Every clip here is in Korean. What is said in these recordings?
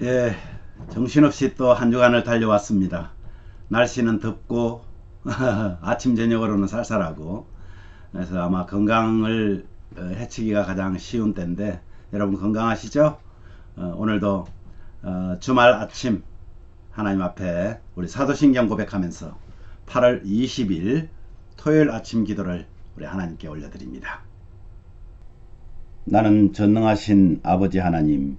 예, 정신없이 또 한 주간을 달려왔습니다. 날씨는 덥고 아침 저녁으로는 쌀쌀하고 그래서 아마 건강을 어, 해치기가 가장 쉬운 때인데 여러분 건강하시죠? 어, 오늘도 어, 주말 아침 하나님 앞에 우리 사도신경 고백하면서 8월 20일 토요일 아침 기도를 우리 하나님께 올려드립니다. 나는 전능하신 아버지 하나님,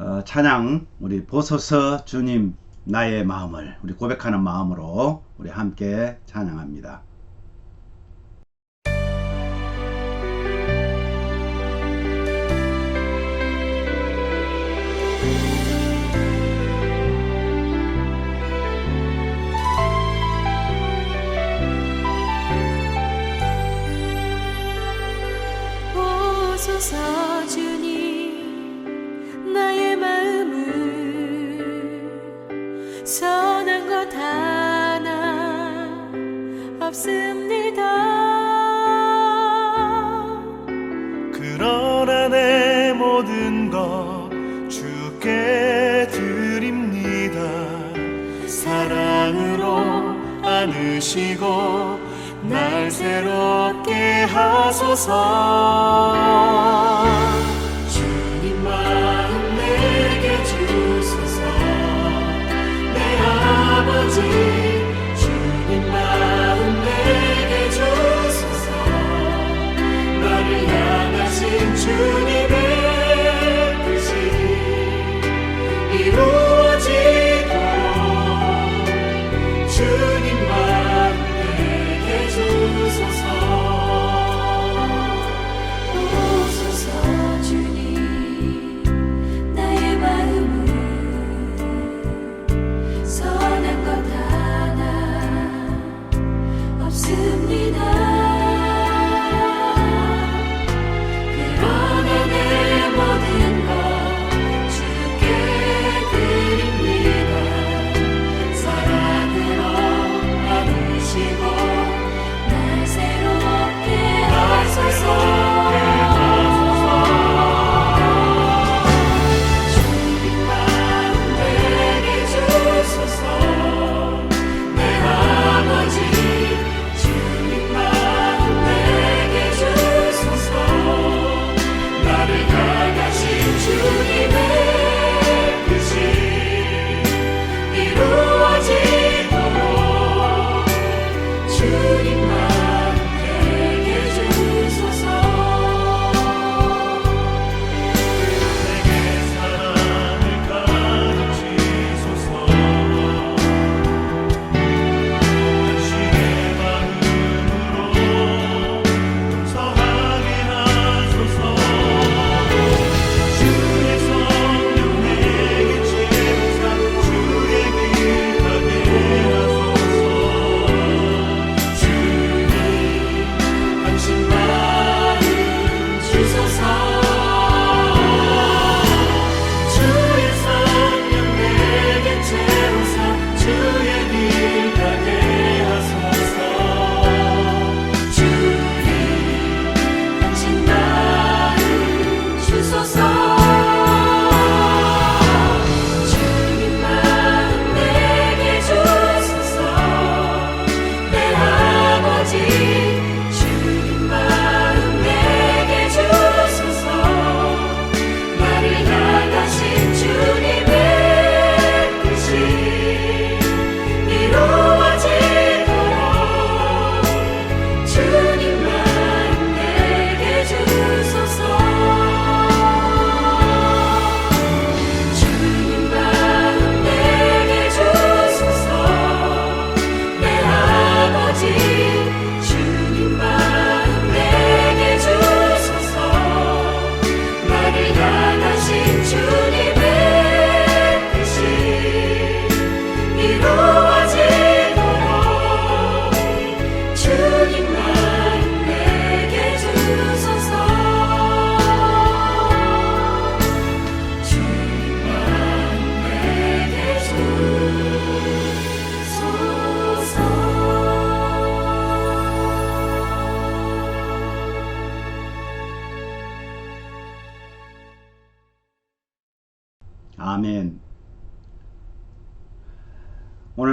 어, 찬양 우리 보소서 주님 나의 마음을 우리 고백하는 마음으로 우리 함께 찬양합니다.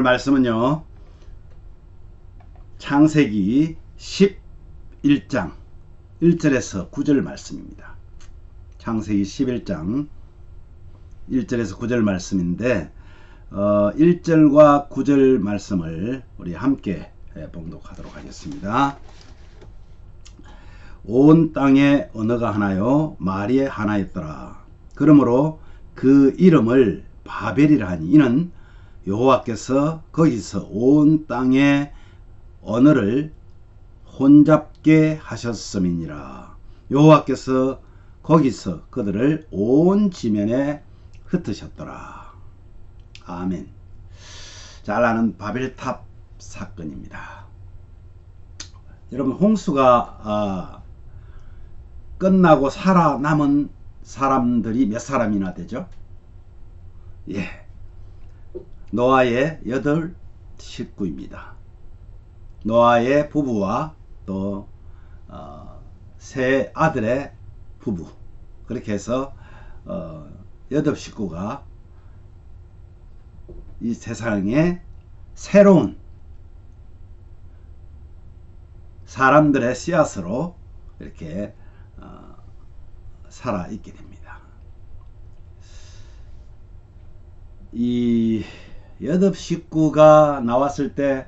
말씀은요. 창세기 11장 1절에서 9절 말씀입니다. 창세기 11장 1절에서 9절 말씀인데 어, 1절과 9절 말씀을 우리 함께 예, 봉독하도록 하겠습니다. 온 땅에 언어가 하나요 말이 하나였더라. 그러므로 그 이름을 바벨이라 하니 이는 여호와께서 거기서 온 땅의 언어를 혼잡게 하셨음이니라. 여호와께서 거기서 그들을 온 지면에 흩으셨더라. 아멘. 잘 아는 바벨탑 사건입니다. 여러분 홍수가 아, 끝나고 살아남은 사람들이 몇 사람이나 되죠? 예. 노아의 여덟 식구입니다. 노아의 부부와 또, 어, 세 아들의 부부. 그렇게 해서, 어, 여덟 식구가 이 세상에 새로운 사람들의 씨앗으로 이렇게 어, 살아 있게 됩니다. 이 여덟 식구가 나왔을 때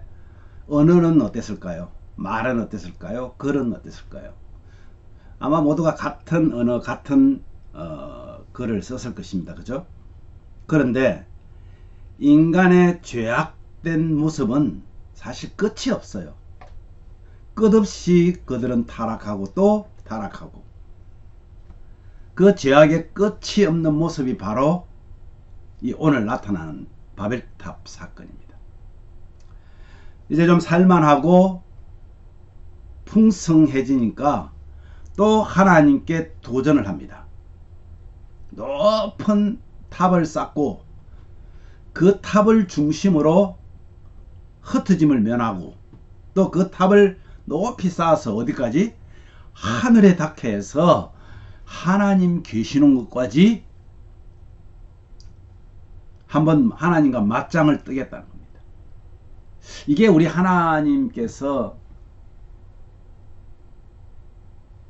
언어는 어땠을까요? 말은 어땠을까요? 글은 어땠을까요? 아마 모두가 같은 언어, 같은 어, 글을 썼을 것입니다. 그죠? 그런데 인간의 죄악된 모습은 사실 끝이 없어요. 끝없이 그들은 타락하고 또 타락하고 그 죄악의 끝이 없는 모습이 바로 이 오늘 나타나는 바벨탑 사건입니다. 이제 좀 살만하고 풍성해지니까 또 하나님께 도전을 합니다. 높은 탑을 쌓고 그 탑을 중심으로 흩어짐을 면하고 또 그 탑을 높이 쌓아서 어디까지 하늘에 닿게 해서 하나님 계시는 것까지 한번 하나님과 맞짱을 뜨겠다는 겁니다. 이게 우리 하나님께서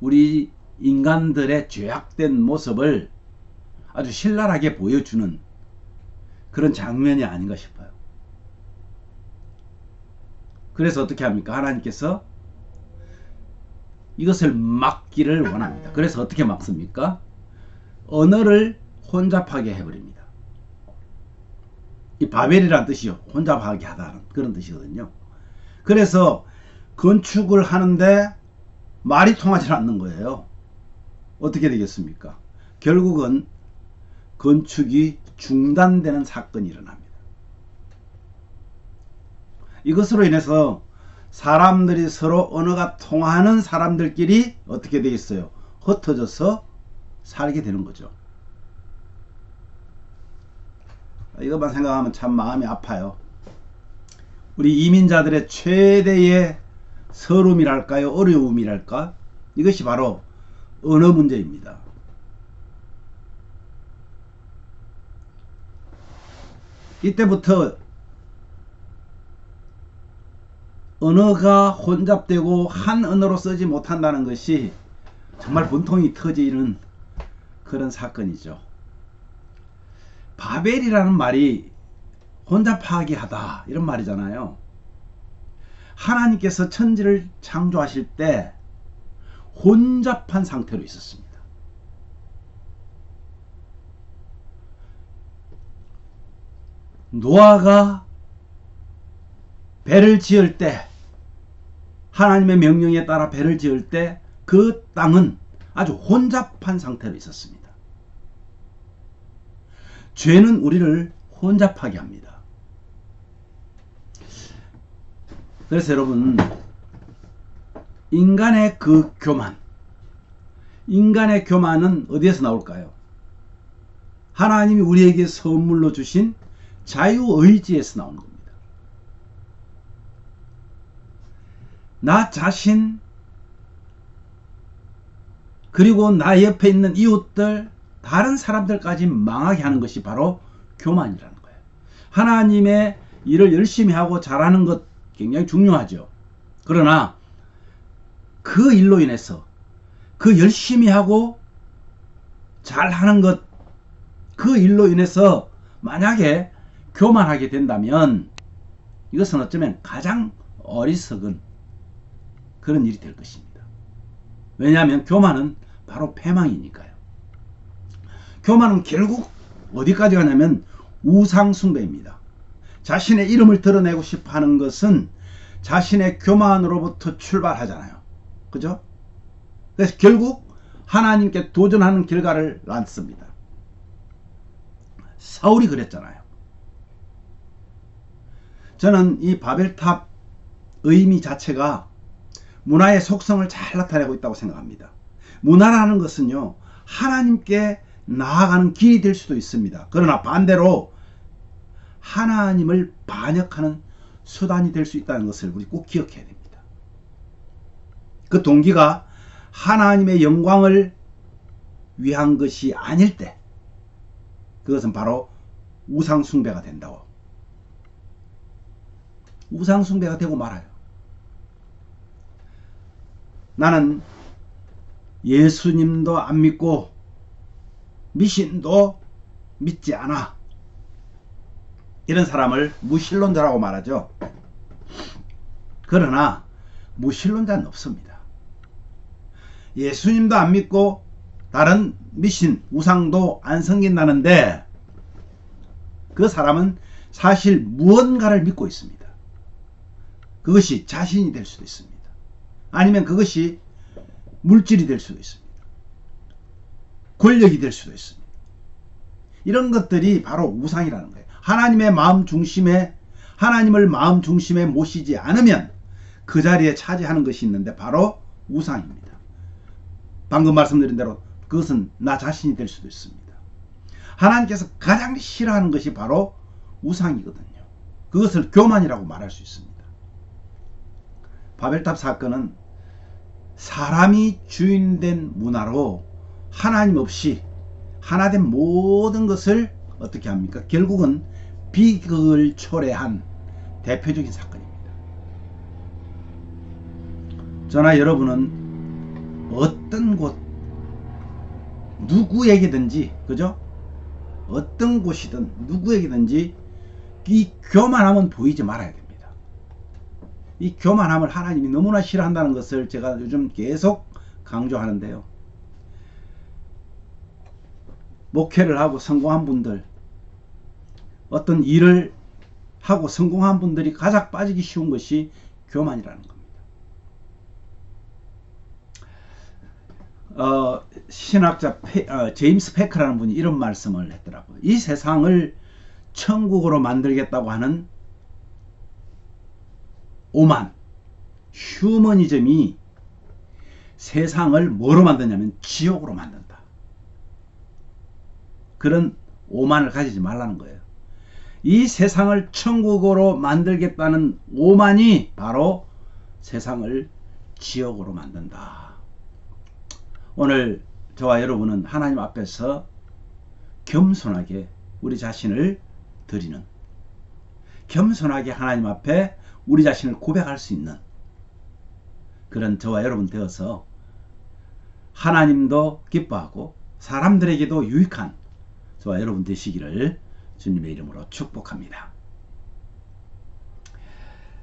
우리 인간들의 죄악된 모습을 아주 신랄하게 보여주는 그런 장면이 아닌가 싶어요. 그래서 어떻게 합니까? 하나님께서 이것을 막기를 원합니다. 그래서 어떻게 막습니까? 언어를 혼잡하게 해버립니다. 이 바벨이란 뜻이요. 혼잡하게 하다는 그런 뜻이거든요. 그래서 건축을 하는데 말이 통하지 않는 거예요. 어떻게 되겠습니까? 결국은 건축이 중단되는 사건이 일어납니다. 이것으로 인해서 사람들이 서로 언어가 통하는 사람들끼리 어떻게 되겠어요? 흩어져서 살게 되는 거죠. 이것만 생각하면 참 마음이 아파요. 우리 이민자들의 최대의 서름이랄까요? 어려움이랄까? 이것이 바로 언어 문제입니다. 이때부터 언어가 혼잡되고 한 언어로 쓰지 못한다는 것이 정말 분통이 터지는 그런 사건이죠. 바벨이라는 말이 혼잡하게 하다 이런 말이잖아요. 하나님께서 천지를 창조하실 때 혼잡한 상태로 있었습니다. 노아가 배를 지을 때 하나님의 명령에 따라 배를 지을 때 그 땅은 아주 혼잡한 상태로 있었습니다. 죄는 우리를 혼잡하게 합니다. 그래서 여러분 인간의 그 교만 인간의 교만은 어디에서 나올까요? 하나님이 우리에게 선물로 주신 자유의지에서 나오는 겁니다. 나 자신 그리고 나 옆에 있는 이웃들 다른 사람들까지 망하게 하는 것이 바로 교만이라는 거예요. 하나님의 일을 열심히 하고 잘하는 것 굉장히 중요하죠. 그러나 그 일로 인해서 그 열심히 하고 잘하는 것 그 일로 인해서 만약에 교만하게 된다면 이것은 어쩌면 가장 어리석은 그런 일이 될 것입니다. 왜냐하면 교만은 바로 패망이니까요. 교만은 결국 어디까지 가냐면 우상숭배입니다. 자신의 이름을 드러내고 싶어 하는 것은 자신의 교만으로부터 출발하잖아요. 그죠? 그래서 결국 하나님께 도전하는 결과를 낳습니다. 사울이 그랬잖아요. 저는 이 바벨탑 의미 자체가 문화의 속성을 잘 나타내고 있다고 생각합니다. 문화라는 것은요, 하나님께 나아가는 길이 될 수도 있습니다. 그러나 반대로 하나님을 반역하는 수단이 될 수 있다는 것을 우리 꼭 기억해야 됩니다. 그 동기가 하나님의 영광을 위한 것이 아닐 때, 그것은 바로 우상숭배가 된다고. 우상숭배가 되고 말아요. 나는 예수님도 안 믿고 미신도 믿지 않아. 이런 사람을 무신론자라고 말하죠. 그러나 무신론자는 없습니다. 예수님도 안 믿고 다른 미신, 우상도 안 섬긴다는데 그 사람은 사실 무언가를 믿고 있습니다. 그것이 자신이 될 수도 있습니다. 아니면 그것이 물질이 될 수도 있습니다. 권력이 될 수도 있습니다. 이런 것들이 바로 우상이라는 거예요. 하나님의 마음 중심에 하나님을 마음 중심에 모시지 않으면 그 자리에 차지하는 것이 있는데 바로 우상입니다. 방금 말씀드린 대로 그것은 나 자신이 될 수도 있습니다. 하나님께서 가장 싫어하는 것이 바로 우상이거든요. 그것을 교만이라고 말할 수 있습니다. 바벨탑 사건은 사람이 주인된 문화로 하나님 없이 하나된 모든 것을 어떻게 합니까? 결국은 비극을 초래한 대표적인 사건입니다. 저나 여러분은 어떤 곳, 누구에게든지, 그죠? 어떤 곳이든 누구에게든지 이 교만함은 보이지 말아야 됩니다. 이 교만함을 하나님이 너무나 싫어한다는 것을 제가 요즘 계속 강조하는데요. 목회를 하고 성공한 분들, 어떤 일을 하고 성공한 분들이 가장 빠지기 쉬운 것이 교만이라는 겁니다. 어, 신학자 페, 어, 제임스 페크라는 분이 이런 말씀을 했더라고요. 이 세상을 천국으로 만들겠다고 하는 오만, 휴머니즘이 세상을 뭐로 만드냐면 지옥으로 만든다. 그런 오만을 가지지 말라는 거예요. 이 세상을 천국으로 만들겠다는 오만이 바로 세상을 지옥으로 만든다. 오늘 저와 여러분은 하나님 앞에서 겸손하게 우리 자신을 드리는 겸손하게 하나님 앞에 우리 자신을 고백할 수 있는 그런 저와 여러분 되어서 하나님도 기뻐하고 사람들에게도 유익한 저와 여러분 되시기를 주님의 이름으로 축복합니다.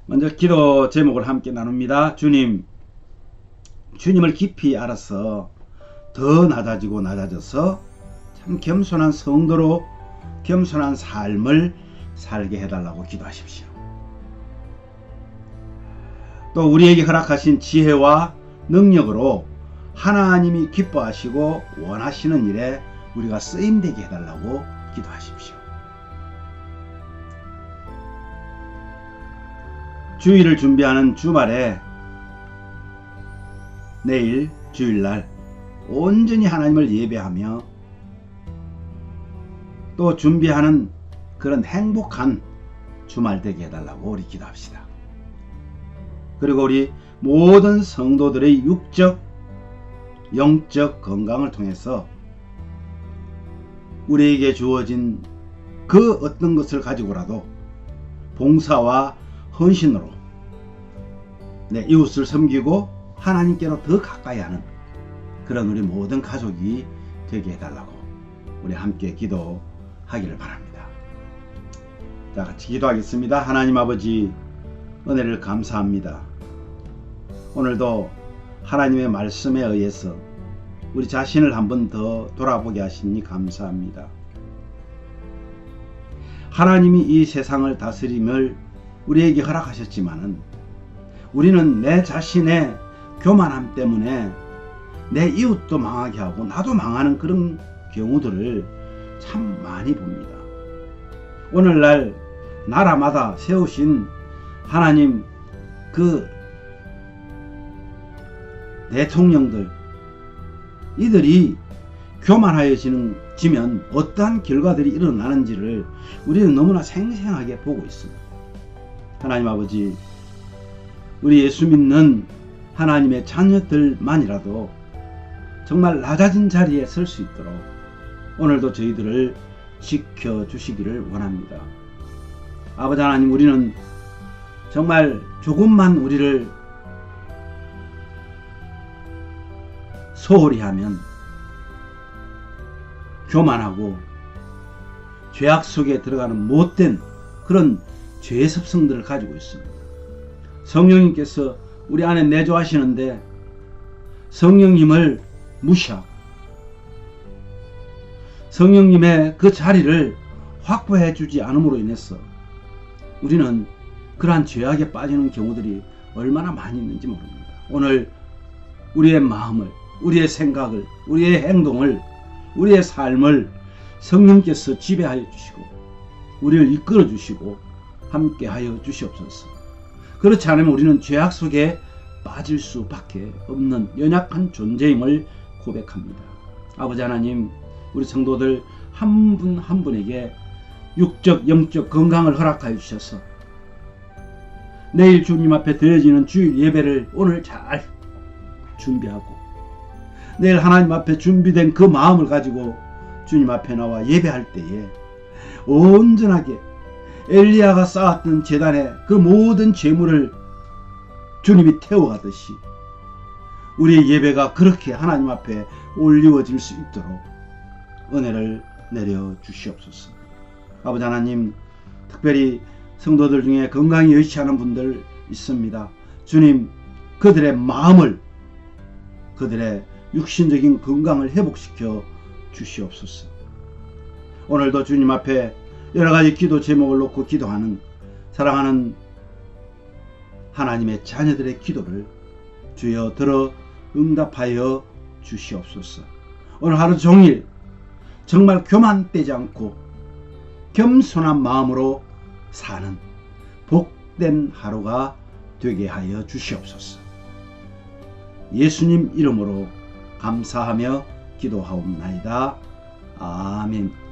먼저 기도 제목을 함께 나눕니다. 주님, 주님을 깊이 알아서 더 낮아지고 낮아져서 참 겸손한 성도로 겸손한 삶을 살게 해달라고 기도하십시오. 또 우리에게 허락하신 지혜와 능력으로 하나님이 기뻐하시고 원하시는 일에 우리가 쓰임되게 해달라고 기도하십시오. 주일을 준비하는 주말에 내일 주일날 온전히 하나님을 예배하며 또 준비하는 그런 행복한 주말 되게 해달라고 우리 기도합시다. 그리고 우리 모든 성도들의 육적, 영적 건강을 통해서 우리에게 주어진 그 어떤 것을 가지고라도 봉사와 헌신으로 내 이웃을 섬기고 하나님께로 더 가까이 하는 그런 우리 모든 가족이 되게 해달라고 우리 함께 기도하기를 바랍니다. 자, 같이 기도하겠습니다. 하나님 아버지, 은혜를 감사합니다. 오늘도 하나님의 말씀에 의해서 우리 자신을 한번 더 돌아보게 하시니 감사합니다. 하나님이 이 세상을 다스림을 우리에게 허락하셨지만은 우리는 내 자신의 교만함 때문에 내 이웃도 망하게 하고 나도 망하는 그런 경우들을 참 많이 봅니다. 오늘날 나라마다 세우신 하나님 그 대통령들 이들이 교만하여지는 지면 어떠한 결과들이 일어나는지를 우리는 너무나 생생하게 보고 있습니다. 하나님 아버지, 우리 예수 믿는 하나님의 자녀들만이라도 정말 낮아진 자리에 설 수 있도록 오늘도 저희들을 지켜주시기를 원합니다. 아버지 하나님, 우리는 정말 조금만 우리를 소홀히 하면 교만하고 죄악 속에 들어가는 못된 그런 죄의 습성들을 가지고 있습니다. 성령님께서 우리 안에 내조하시는데 성령님을 무시하고 성령님의 그 자리를 확보해 주지 않음으로 인해서 우리는 그러한 죄악에 빠지는 경우들이 얼마나 많이 있는지 모릅니다. 오늘 우리의 마음을, 우리의 생각을, 우리의 행동을, 우리의 삶을 성령께서 지배하여 주시고 우리를 이끌어 주시고 함께 하여 주시옵소서. 그렇지 않으면 우리는 죄악 속에 빠질 수밖에 없는 연약한 존재임을 고백합니다. 아버지 하나님, 우리 성도들 한 분한 분에게 육적, 영적 건강을 허락하여 주셔서 내일 주님 앞에 드려지는 주일 예배를 오늘 잘 준비하고 내일 하나님 앞에 준비된 그 마음을 가지고 주님 앞에 나와 예배할 때에 온전하게 엘리야가 쌓았던 재단에 그 모든 재물을 주님이 태워가듯이 우리의 예배가 그렇게 하나님 앞에 올리워질 수 있도록 은혜를 내려 주시옵소서. 아버지 하나님, 특별히 성도들 중에 건강이 여의치 않은 분들 있습니다. 주님, 그들의 마음을, 그들의 육신적인 건강을 회복시켜 주시옵소서. 오늘도 주님 앞에 여러 가지 기도 제목을 놓고 기도하는 사랑하는 하나님의 자녀들의 기도를 주여 들어 응답하여 주시옵소서. 오늘 하루 종일 정말 교만되지 않고 겸손한 마음으로 사는 복된 하루가 되게 하여 주시옵소서. 예수님 이름으로 감사하며 기도하옵나이다. 아멘.